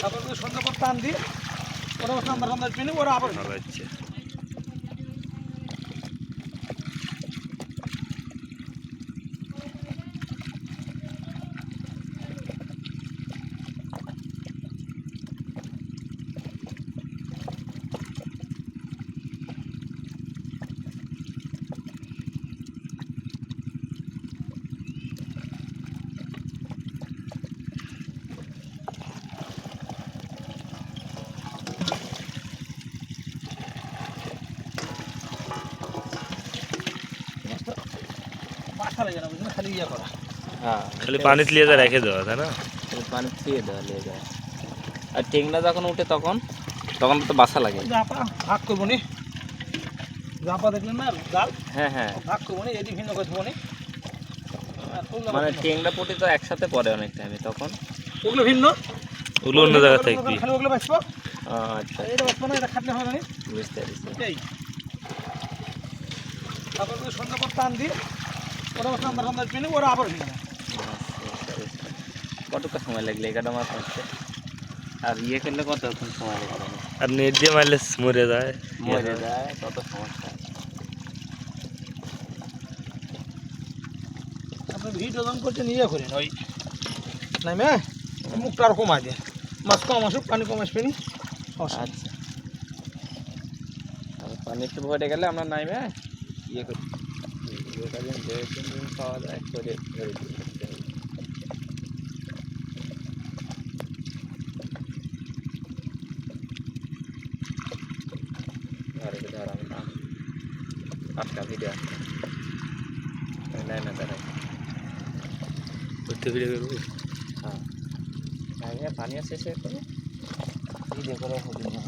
ওই সন্ধ্যা পর টান দিয়ে ওরা সন্ধ্যা সন্ধ্যা পিনে ওরা আবার খালি ইয়ে করা। হ্যাঁ খালি পানিতে লিয়ে যা রেখে দেওয়া তাই না? পানি ছুঁয়ে দেওয়া নিয়ে যায়। আর টেংরা যখন উঠে তখন তখন তো বাসা লাগে। জাপা ভাগ করব নি। জাপা দেখলেন না জাল? হ্যাঁ হ্যাঁ। ভাগ করব নি এদিকে ভিন্ন করব নি। মানে করব না। টেংরা পুটি তো একসাথে পড়ে অনেক টাইমে তখন। ওগুলো ভিন্ন? ওগুলো অন্য জায়গা থাকবি খালি ওগুলো বাঁচবো? আচ্ছা। এটা বাঁচবো না এটা খাটলে হবে না বুঝতে পেরেছি। তারপর সন্ধ্যা পর টান দিয়ে ওরা সন্ধ্যা সন্ধ্যা পিনে ওরা আবার ভিন্ন কতটা সময় লাগলে এগারোটা মাস মারতে আর ইয়ে করলে কতক্ষণ সময় লাগবে আর নেট দিয়ে মারলে মরে যায় মরে যায় কত সমস্যা আপনি ভিড ওজন করতে নিয়ে করেন ওই নামে মুখটা আর কমায় দিয়ে মাছ কম আসুক পানি কম আসবে নি আচ্ছা আর পানি একটু ভরে গেলে আমরা নাইবে ইয়ে করি ভিডিওটা দিন দু তিন দিন পাওয়া যায় করে ধরে দিই। ধরে ধর আমি নাম পাঁচটা ভিডিও না দাঁড়াই ফিরে করব হ্যাঁ। পানি আছে সে করে ভিডিও করে হবে না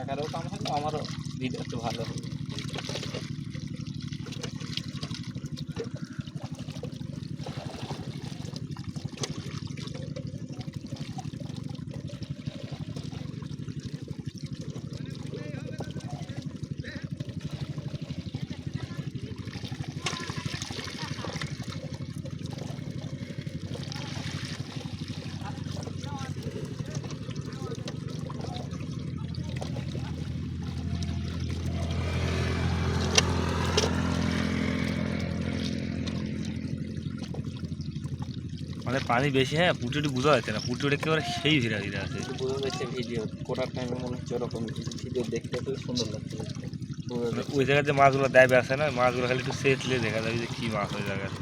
এগারো কাম হলো আমারও ভিডিও একটু ভালো হবে। মানে পানি বেশি হ্যাঁ পুটুটি বোঝা যাচ্ছে না। পুটুটি একেবারে সেই ভিড়া ভিড়া আছে। বোঝা যাচ্ছে ভিডিও করার টাইমে মনে হচ্ছে ওরকম ভিডিও দেখতে খুব সুন্দর লাগছে মানে ওই জায়গাতে মাছগুলো দেয় আসে না মাছগুলো খালি একটু সেচলে দেখা যাবে যে কী মাছ ওই জায়গায়।